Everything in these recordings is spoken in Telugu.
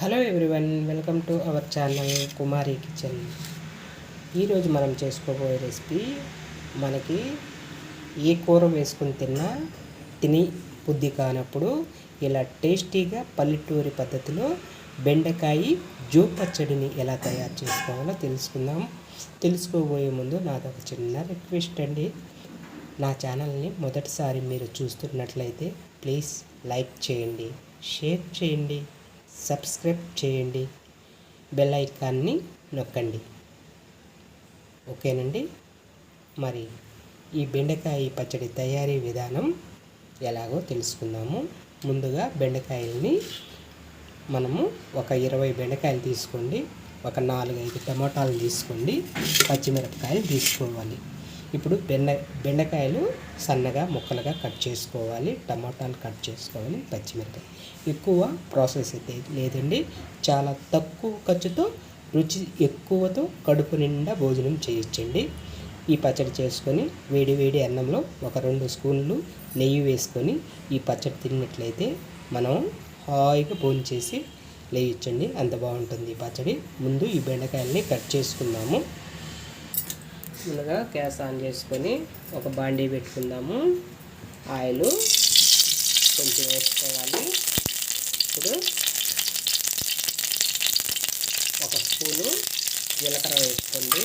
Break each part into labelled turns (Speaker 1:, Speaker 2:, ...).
Speaker 1: Hello everyone welcome to our channel Kumari kitchen. ఈరోజు మనం చేసుకోబోయే రెసిపీ మనకి ఏ కూర వేసుకుని తిన్నా తిని బుద్ధి కానప్పుడు ఇలా టేస్టీగా పల్లెటూరి పద్ధతిలో బెండకాయ జూ పచ్చడిని ఎలా తయారు చేసుకోవాలో తెలుసుకుందాం. తెలుసుకోబోయే ముందు నాదొక చిన్న రిక్వెస్ట్ అండి. నా ఛానల్ని మొదటిసారి మీరు చూస్తున్నట్లయితే ప్లీజ్ లైక్ చేయండి షేర్ చేయండి. సబ్స్క్రైబ్ చేయండి. బెల్ ఐకాన్ని నొక్కండి. ఓకేనండి? మరి ఈ బెండకాయ పచ్చడి తయారీ విధానం ఎలాగో తెలుసుకుందాము. ముందుగా బెండకాయల్ని మనము ఒక ఇరవై బెండకాయలు తీసుకోండి. ఒక నాలుగైదు టమాటాలు తీసుకోండి. పచ్చిమిరపకాయలు తీసుకోవాలి. ఇప్పుడు బెండ బెండకాయలు సన్నగా ముక్కలుగా కట్ చేసుకోవాలి. టమాటాలు కట్ చేసుకోవాలి. పచ్చిమిరపకాయ ఎక్కువ ప్రాసెస్ అయితే లేదండి. చాలా తక్కువ ఖర్చుతో రుచి ఎక్కువతో కడుపు నిండా భోజనం చేయొచ్చండి. ఈ పచ్చడి చేసుకొని వేడి వేడి అన్నంలో ఒక రెండు స్పూన్లు నెయ్యి వేసుకొని ఈ పచ్చడి తిన్నట్లయితే మనం హాయిగా భోజనం చేసి లేయొచ్చండి. అంత బాగుంటుంది ఈ పచ్చడి. ముందు ఈ బెండకాయల్ని కట్ చేసుకుందాము. ముందుగా గ్యాస్ ఆన్ చేసుకొని ఒక బాండీ పెట్టుకుందాము. ఆయిల్ కొంచెం వేసుకోవాలి. ఇప్పుడు ఒక స్పూను జీలకర్ర వేసుకోండి.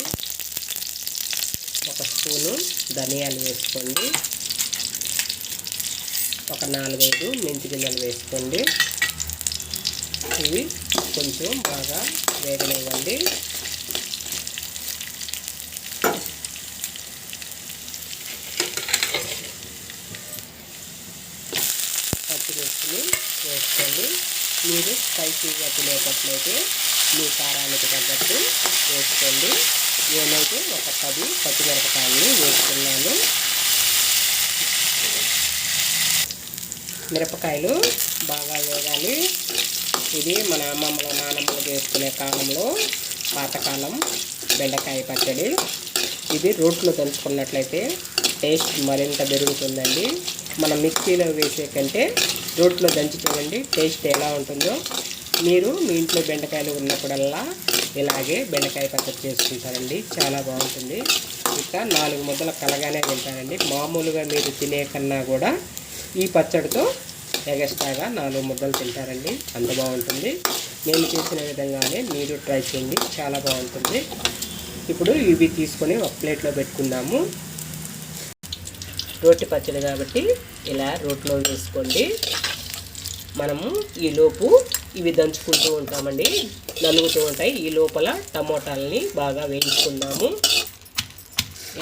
Speaker 1: ఒక స్పూను ధనియాలు వేసుకోండి. ఒక నాలుగైదు మెంతి గింజలు వేసుకోండి. ఇవి కొంచెం బాగా వేగనివ్వండి పచ్చిమిర్చిని వేసుకోండి మీరు స్పైసీగా తినేటట్లయితే మీ కారానికి తగ్గట్టు వేసుకోండి. నేనైతే ఒక పది పచ్చిమిరపకాయలు వేసుకున్నాను. మిరపకాయలు బాగా వేగాలి. ఇది మన అమ్మమ్మల నానమ్మలు చేసుకునే కాలంలో పాతకాలం బెండకాయ పచ్చడి. ఇది రోట్లో దంచుకున్నట్లయితే టేస్ట్ మరింత పెరుగుతుందండి. మనం మిక్సీలో వేసే కంటే రోట్లో దంచి చూడండి టేస్ట్ ఎలా ఉంటుందో. మీరు మీ ఇంట్లో బెండకాయలు ఉన్నప్పుడల్లా ఇలాగే బెండకాయ పచ్చడి చేసుకుంటారండి. చాలా బాగుంటుంది. ఇంకా నాలుగు ముద్దలు కలగానే తింటారండి. మామూలుగా మీరు తినే కన్నా కూడా ఈ పచ్చడితో ఎగస్ట్రాగా నాలుగు ముద్దలు తింటారండి. అంత బాగుంటుంది. నేను చేసిన విధంగానే మీరు ట్రై చేయండి. చాలా బాగుంటుంది. ఇప్పుడు ఇవి తీసుకొని ఒక ప్లేట్లో పెట్టుకుందాము. రోటి పచ్చడి కాబట్టి ఇలా రోట్లో వేసుకోండి. మనము ఈలోపు ఇవి దంచుకుంటూ ఉంటామండి. నలుగుతూ ఉంటాయి. ఈ లోపల టమోటాలని బాగా వేయించుకుందాము.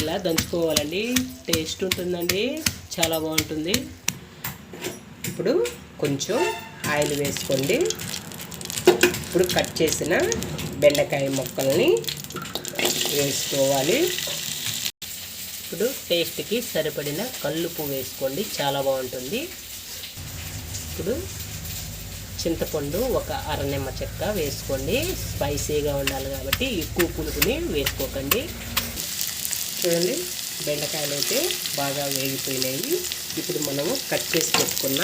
Speaker 1: ఇలా దంచుకోవాలండి. టేస్ట్ ఉంటుందండి. చాలా బాగుంటుంది. ఇప్పుడు కొంచెం ఆయిల్ వేసుకోండి. ఇప్పుడు కట్ చేసిన బెండకాయ ముక్కల్ని వేసుకోవాలి. ఇప్పుడు టేస్ట్కి సరిపడిన కల్లుపు వేసుకోండి. చాలా బాగుంటుంది. ఇప్పుడు చింతపండు ఒక అర నిమ్మ చెక్క వేసుకోండి. స్పైసీగా ఉండాలి కాబట్టి ఎక్కువ పులుపుని వేసుకోకండి. చూడండి బెండకాయలు అయితే బాగా వేగిపోయినాయి. ఇప్పుడు మనము కట్ చేసి పెట్టుకున్న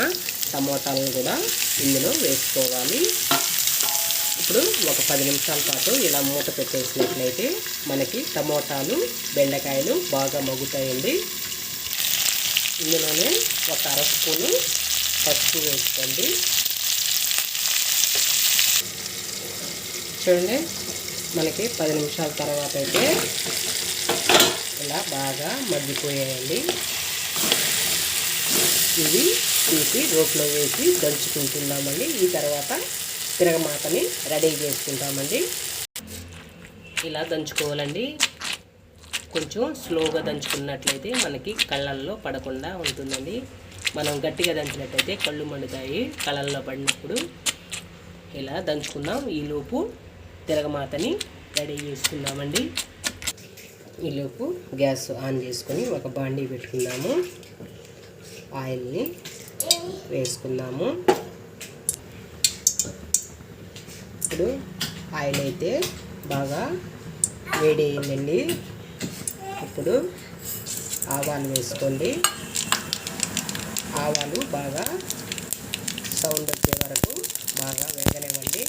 Speaker 1: టమోటాలను కూడా ఇందులో వేసుకోవాలి. ఇప్పుడు ఒక పది నిమిషాల పాటు ఇలా మూత పెట్టేసినట్లయితే మనకి టమోటాలు బెండకాయలు బాగా మగ్గుతాయండి. ఇందులోనే ఒక అర స్పూను పసుపు వేసుకోండి. చూడండి మనకి పది నిమిషాల తర్వాత అయితే ఇలా బాగా మగ్గిపోయాయండి. ఇవి తీసి రోట్లో వేసి దంచుకుంటున్నామండి. ఈ తర్వాత తిరగమాతని రెడీ చేసుకుంటామండి. ఇలా దంచుకోవాలండి. కొంచెం స్లోగా దంచుకున్నట్లయితే మనకి కళ్ళల్లో పడకుండా ఉంటుందండి. మనం గట్టిగా దంచినట్టయితే కళ్ళు మండుతాయి కళ్ళల్లో పడినప్పుడు. ఇలా దంచుకుందాం. ఈలోపు తిరగమాతని రెడీ చేసుకుందామండి. ఈలోపు గ్యాస్ ఆన్ చేసుకొని ఒక బాండీ పెట్టుకుందాము. ఆయిల్ని వేసుకుందాము. ఇప్పుడు ఆయిల్ అయితే బాగా వేడి అయిందండి ఇప్పుడు ఆవాలు వేసుకోండి. ఆవాలు బాగా సౌండ్ వచ్చే వరకు బాగా వేగనివ్వండి.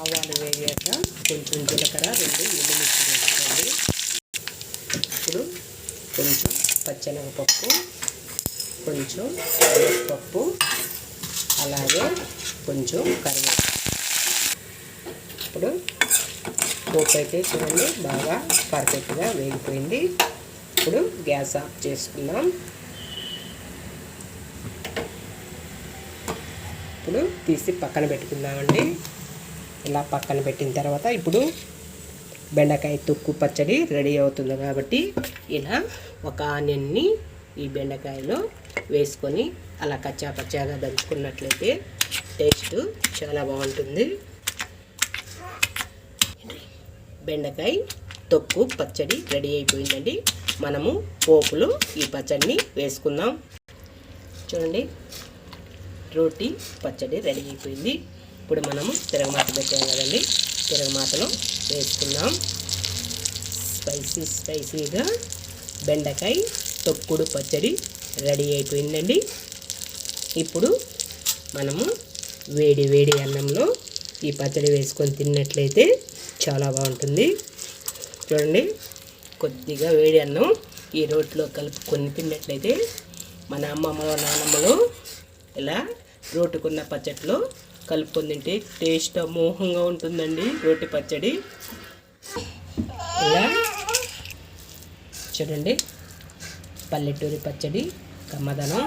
Speaker 1: ఆవాలు వేగాక కొంచెం జీలకర్ర రెండు ఎండుమిర్చి వేసుకోండి. ఇప్పుడు కొంచెం పచ్చనగపప్పు కొంచెం పప్పు అలాగే కొంచెం కరివేపాకు. ఇప్పుడు పోపు అయితే చూడండి బాగా పర్ఫెక్ట్గా వేగిపోయింది. ఇప్పుడు గ్యాస్ ఆఫ్ చేసుకుందాం. ఇప్పుడు తీసి పక్కన పెట్టుకుందామండి. ఇలా పక్కన పెట్టిన తర్వాత ఇప్పుడు బెండకాయ తొక్కు పచ్చడి రెడీ అవుతుంది కాబట్టి ఇలా ఒక ఆనియన్ని ఈ బెండకాయలో వేసుకొని అలా కచ్చా పచ్చాగా దంచుకున్నట్లయితే టేస్ట్ చాలా బాగుంటుంది. బెండకాయ తొక్కు పచ్చడి రెడీ అయిపోయిందండి. మనము పోపులు ఈ పచ్చడిని వేసుకుందాం. చూడండి రోటీ పచ్చడి రెడీ అయిపోయింది. ఇప్పుడు మనము తిరగమాత పెట్టాం కదండి. తిరగమాతలో వేసుకుందాం. స్పైసీ స్పైసీగా బెండకాయ తొక్కుడు పచ్చడి రెడీ అయిపోయిందండి. ఇప్పుడు మనము వేడి వేడి అన్నంలో ఈ పచ్చడి వేసుకొని తిన్నట్లయితే చాలా బాగుంటుంది. చూడండి కొద్దిగా వేడి అన్నం. ఈ రోట్లో కలుపుకొని తిన్నట్లయితే మన అమ్మమ్మ నాన్నమ్మలు ఇలా రోటుకున్న పచ్చట్లో కలుపుకొని తింటే టేస్ట్ అమోహంగా ఉంటుందండి రోటి పచ్చడి. ఇలా చూడండి పల్లెటూరి పచ్చడి కమ్మదనం.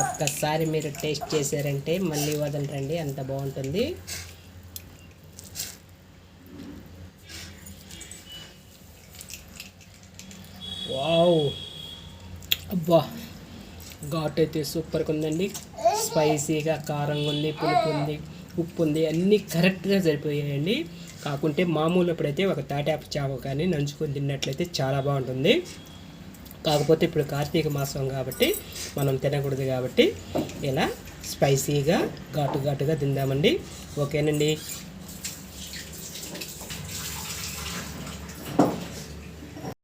Speaker 1: ఒక్కసారి మీరు టేస్ట్ చేశారంటే మళ్ళీ వదలరండి అంత బాగుంటుంది. వావ్. అబ్బా ఘాట్ అయితే సూపర్గా ఉందండి. స్పైసీగా కారంగా ఉంది పులుపు ఉంది ఉప్పు ఉంది అన్నీ కరెక్ట్గా సరిపోయాయండి. కాకుంటే మామూలు అప్పుడైతే ఒక తాటాపు చావ కానీ నంచుకొని తిన్నట్లయితే చాలా బాగుంటుంది. కాకపోతే ఇప్పుడు కార్తీక మాసం కాబట్టి మనం తినకూడదు కాబట్టి ఇలా స్పైసీగా ఘాటు ఘాటుగా తిందామండి. ఓకేనండి.